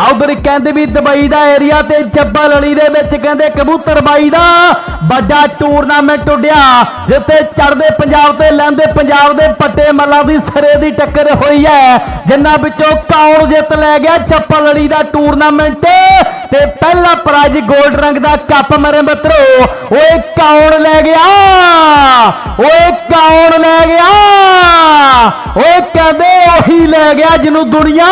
ਉਧਰ ਕਹਿੰਦੇ ਵੀ ਦੁਬਈ ਦਾ ਏਰੀਆ ਤੇ ਜੱਬਲ ਅਲੀ ਦੇ ਵਿੱਚ ਕਹਿੰਦੇ ਕਬੂਤਰ ਬਾਈ ਦਾ ਵੱਡਾ ਟੂਰਨਾਮੈਂਟ ਉੱਡਿਆ, ਜਿੱਥੇ ਚੜਦੇ ਪੰਜਾਬ ਤੇ ਲੈਂਦੇ ਪੰਜਾਬ ਦੇ ਪੱਟੇ ਮੱਲਾਂ ਦੀ ਸਿਰੇ ਦੀ ਟੱਕਰ ਹੋਈ ਹੈ ਜਿਨ੍ਹਾਂ ਵਿੱਚੋਂ ਕੌਣ ਜਿੱਤ ਲੈ ਗਿਆ ਚੱਪਲ ਅਲੀ ਦਾ ਟੂਰਨਾਮੈਂਟ ਤੇ ਪਹਿਲਾ ਪ੍ਰਾਈਜ਼ 골ਡ ਰੰਗ ਦਾ ਕੱਪ ਮਰੇ ਮਿੱਤਰੋ, ਓਏ ਕੌਣ ਲੈ ਗਿਆ? ਓਏ ਕੌਣ ਲੈ ਗਿਆ? ਓਏ ਕਹਿੰਦੇ ਉਹੀ ਲੈ ਗਿਆ ਜਿਹਨੂੰ ਦੁਨੀਆ।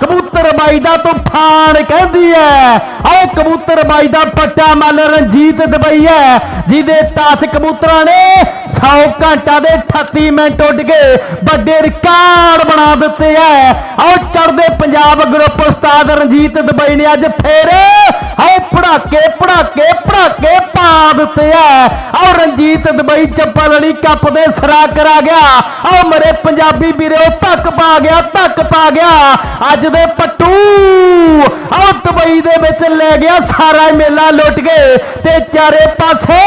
ਕਬੂਤਰ ਬਾਈ ਦਾ ਤੂਫਾਨ ਕਹਿੰਦੀ ਐ। ਆਓ ਕਬੂਤਰ ਬਾਈ ਦਾ ਪੱਟਾ ਮੱਲ ਰਣਜੀਤ ਦਬਈ ਐ, ਜਿਹਦੇ 10 ਕਬੂਤਰਾਂ ਨੇ 100 ਘੰਟਾ ਦੇ 38 ਮਿੰਟ ਉੱਡ ਕੇ ਵੱਡੇ ਰਿਕਾਰਡ ਬਣਾ ਦਿੱਤੇ ਐ। ਆਓ ਚੜਦੇ ਪੰਜਾਬ ਗਰੁੱਪ ਉਸਤਾਦ ਰਣਜੀਤ ਦਬਈ ਨੇ ਅੱਜ ਫੇਰੇ ਪੜਾਕੇ ਪੜਾਕੇ ਪੜਾਕੇ ਪਾ ਦਿੱਤੇ ਐ ਆਓ ਰਣਜੀਤ ਦਬਈ ਚੱਪਲ ਵਾਲੀ ਕੱਪ ਦੇ ਸਰਾ ਕਰਾ ਗਿਆ। ਆਓ ਮੇਰੇ ਪੰਜਾਬੀ ਵੀਰੋ, ਧੱਕ ਪਾ ਗਿਆ, ਧੱਕ ਪਾ ਗਿਆ। ਅੱਜ ਦੇ ਪੱਟੂ ਆਓ ਦੁਬਈ ਦੇ ਵਿੱਚ ਲੈ ਗਿਆ ਸਾਰਾ ਮੇਲਾ ਲੁੱਟ ਗਏ ਤੇ ਚਾਰੇ ਪਾਸੇ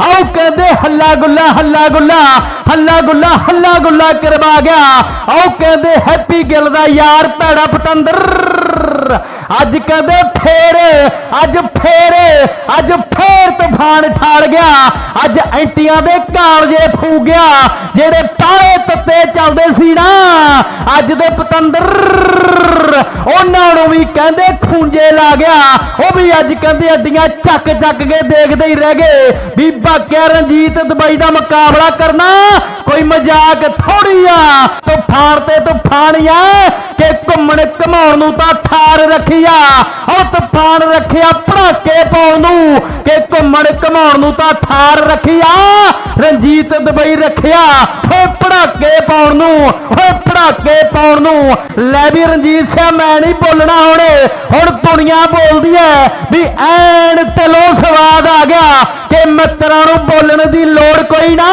ਆਓ ਕਹਿੰਦੇ ਹੱਲਾ ਗੁੱਲਾ ਹੱਲਾ ਗੁੱਲਾ ਹੱਲਾ ਗੁੱਲਾ ਹੱਲਾ ਗੁੱਲਾ ਕਰਵਾ ਗਿਆ। ਆਓ ਕਹਿੰਦੇ ਹੈਪੀ ਗਿੱਲ ਦਾ ਯਾਰ ਭੈੜਾ ਪਤੰਦਰ। ਅੱਜ ਕਹਿੰਦੇ ਫੇਰੇ, ਅੱਜ ਫੇਰੇ, ਅੱਜ ਫੇਰ ਤੂਫਾਨ ਠਾਲ ਗਿਆ। ਅੱਜ ਐਂਟੀਆਂ ਦੇ ਕਾਲਜੇ ਫੂ ਗਿਆ। ਜਿਹੜੇ ਤਾਲੇ ਤੱਤੇ ਚੱਲਦੇ ਸੀ ਨਾ, ਅੱਜ ਦੇ ਪਤੰਦਰ, ਉਹਨਾਂ ਨੂੰ ਵੀ ਕਹਿੰਦੇ ਖੂੰਜੇ ਲਾ ਗਿਆ। ਉਹ ਵੀ ਅੱਜ ਕਹਿੰਦੇ ਅੱਡੀਆਂ ਚੱਕ ਚੱਕ ਕੇ ਦੇਖਦੇ ਹੀ ਰਹਿ ਗਏ। ਵੀ ਬਾਕਿਆ ਰਣਜੀਤ ਦੁਬਈ ਦਾ ਮੁਕਾਬਲਾ ਕਰਨਾ ਕੋਈ ਮਜ਼ਾਕ ਥੋੜੀ ਆ। ਤੂਫਾਨ ਤੇ ਤੂਫਾਨੀਆਂ ਕਿ ਘੁੰਮਣ ਘਮਾਉਣ ਨੂੰ ਤਾਂ ਥਾਰ ਰੱਖਿਆ। ਉਹ ਤੂਫਾਨ ਰੱਖਿਆ ਪੜਾਕੇ ਪਾਉਣ ਨੂੰ ਕਿ ਘੁੰਮਣ ਘਮਾਉਣ ਨੂੰ ਤਾਂ ਥਾਰ ਰੱਖਿਆ। ਰਣਜੀਤ ਦੁਬਈ ਰੱਖਿਆ ਓਏ ਪੜਾਕੇ ਪਾਉਣ ਨੂੰ ਓਏ ਪੜਾਕੇ ਪਾਉਣ ਨੂੰ। ਲੈ ਵੀ ਰਣਜੀਤ ਸਿਆ, ਮੈਂ ਨਹੀਂ ਬੋਲਣਾ ਹੁਣ। ਹੁਣ ਦੁਨੀਆ ਬੋਲਦੀ ਐ ਵੀ ਐਨ ਦਿਲੋਂ ਸਵਾਦ ਆ ਗਿਆ ਕਿ ਮਿੱਤਰਾਂ ਨੂੰ ਬੋਲਣ ਦੀ ਲੋੜ ਕੋਈ ਨਾ।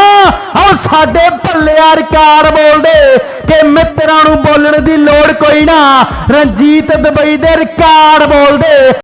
ਸਾਡੇ ਭੱਲਿਆ ਰਿਕਾਰ ਬੋਲਦੇ ਕਿ ਮਿੱਤਰਾਂ ਨੂੰ ਬੋਲਣ ਦੀ ਲੋੜ ਕੋਈ ਨਾ। ਰਣਜੀਤ ਦੁਬਈ ਦੇ ਰਿਕਾਰਡ ਬੋਲਦੇ।